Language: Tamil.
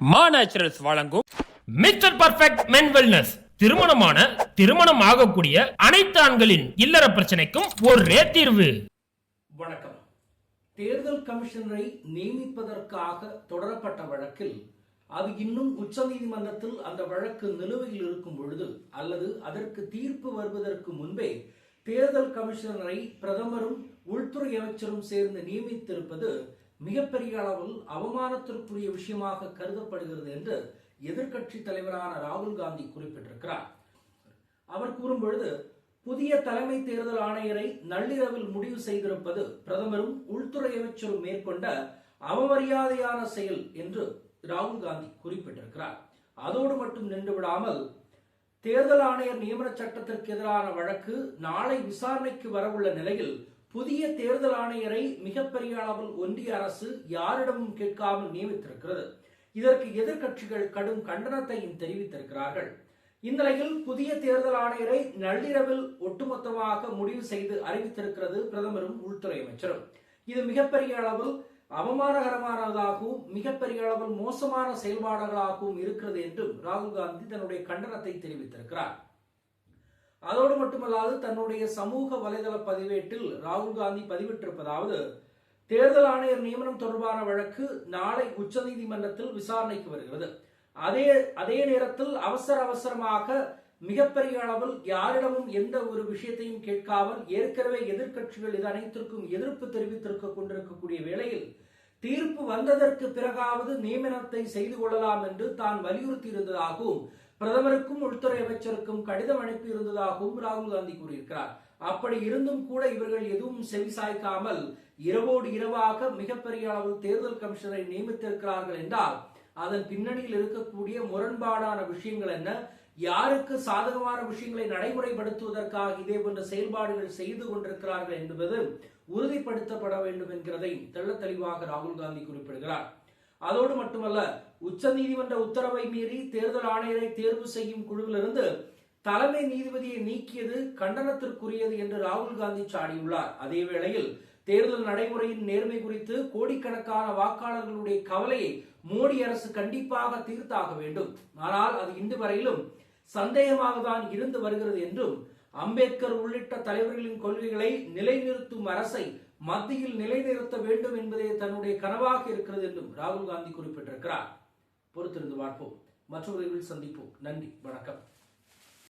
மா நேச்சுரல்ஸ் வழங்கும் மிஸ்டர் பர்ஃபெக்ட் மென் வெல்னஸ் திருமணமான திருமணம் ஆகக்கூடிய அனைத்து ஆண்களின் இல்லற பிரச்சனைக்கும் ஒரே தீர்வு. வணக்கம். தேர்தல் கமிஷனரை நியமிப்பதற்காக தொடரப்பட்ட வழக்கில் அது இன்னும் உச்சநீதிமன்றத்தில் அந்த வழக்கு நிலுவையில் இருக்கும் பொழுது அல்லது அதற்கு தீர்ப்பு வருவதற்கு முன்பே தேர்தல் கமிஷனரை பிரதமரும் உள்துறை அமைச்சரும் சேர்ந்து நியமித்திருப்பது மிகப்பெரிய அளவில் அவமானத்திற்குரிய விஷயமாக கருதப்படுகிறது என்று எதிர்க்கட்சி தலைவரான ராகுல் காந்தி குறிப்பிட்டிருக்கிறார். அவர் கூறும்பொழுது புதிய தலைமை தேர்தல் ஆணையரை நள்ளிரவில் முடிவு செய்திருப்பது பிரதமரும் உள்துறை அமைச்சரும் மேற்கொண்ட அவமரியாதையான செயல் என்று ராகுல் காந்தி குறிப்பிட்டிருக்கிறார். அதோடு மட்டும் நின்று விடாமல் தேர்தல் ஆணையர் நியமன சட்டத்திற்கு எதிரான வழக்கு நாளை விசாரணைக்கு வரவுள்ள நிலையில் புதிய தேர்தல் ஆணையரை மிகப்பெரிய அளவில் ஒன்றிய அரசு யாரிடமும் கேட்காமல் நியமித்திருக்கிறது. இதற்கு எதிர்க்கட்சிகள் கடும் கண்டனத்தையும் தெரிவித்திருக்கிறார்கள். இந்நிலையில் புதிய தேர்தல் ஆணையரை நள்ளிரவில் ஒட்டுமொத்தமாக முடிவு செய்து அறிவித்திருக்கிறது பிரதமரும் உள்துறை அமைச்சரும். இது மிகப்பெரிய அளவில் அவமானகரமானதாகவும் மிகப்பெரிய அளவில் மோசமான செயல்பாடுகளாகவும் இருக்கிறது என்றும் ராகுல் காந்தி தன்னுடைய கண்டனத்தை தெரிவித்திருக்கிறார். அதோடு மட்டுமல்லாது தன்னுடைய சமூக வலைதள பதிவேட்டில் ராகுல் காந்தி பதிவிட்டிருப்பதாவது தேர்தல் ஆணையர் நியமனம் தொடர்பான வழக்கு நாளை உச்சநீதிமன்றத்தில் விசாரணைக்கு வருகிறது. அதே அதே நேரத்தில் அவசர அவசரமாக மிகப்பெரிய அளவில் யாரிடமும் எந்த ஒரு விஷயத்தையும் கேட்காமல் ஏற்கனவே எதிர்க்கட்சிகள் இது அனைத்திற்கும் எதிர்ப்பு தெரிவித்திருக்க கொண்டிருக்கக்கூடிய வேளையில் தீர்ப்பு வந்ததற்கு பிறகாவது நியமனத்தை செய்து கொள்ளலாம் என்று தான் வலியுறுத்தி இருந்ததாகவும் பிரதமருக்கும் உள்துறை அமைச்சருக்கும் கடிதம் அனுப்பி இருந்ததாகவும் ராகுல் காந்தி கூறியிருக்கிறார். அப்படி இருந்தும் கூட இவர்கள் எதுவும் செவிசாய்க்காமல் இரவோடு இரவாக மிகப்பெரிய அளவில் தேர்தல் கமிஷனரை நியமித்திருக்கிறார்கள் என்றால் அதன் பின்னணியில் இருக்கக்கூடிய முரண்பாடான விஷயங்கள் என்ன? யாருக்கு சாதகமான விஷயங்களை நடைமுறைப்படுத்துவதற்காக இதே போன்ற செயல்பாடுகள் செய்து கொண்டிருக்கிறார்கள் என்பது உறுதிப்படுத்தப்பட வேண்டும் என்கிறதை தெள்ள தெளிவாக ராகுல் காந்தி குறிப்பிடுகிறார். அதோடு மட்டுமல்ல உச்ச நீதிமன்ற உத்தரவை மீறி தேர்தல் ஆணையரை தேர்வு செய்யும் குழுவிலிருந்து தலைமை நீதிபதியை நீக்கியது கண்டனத்திற்குரியது என்று ராகுல் காந்தி சாடியுள்ளார். அதே வேளையில் தேர்தல் நடைமுறையின் நேர்மை குறித்து கோடிக்கணக்கான வாக்காளர்களுடைய கவலையை மோடி அரசு கண்டிப்பாக தீர்த்தாக வேண்டும். ஆனால் அது இன்று வரையிலும் சந்தேகமாக தான் இருந்து வருகிறது என்றும் அம்பேத்கர் உள்ளிட்ட தலைவர்களின் கொள்கைகளை நிலைநிறுத்தும் அரசை மத்தியில் நிலைநிறுத்த வேண்டும் என்பதே தன்னுடைய கனவாக இருக்கிறது என்றும் ராகுல் காந்தி குறிப்பிட்டிருக்கிறார். பொறுத்திருந்து பார்ப்போம். மற்றொரு சந்திப்போம். நன்றி. வணக்கம்.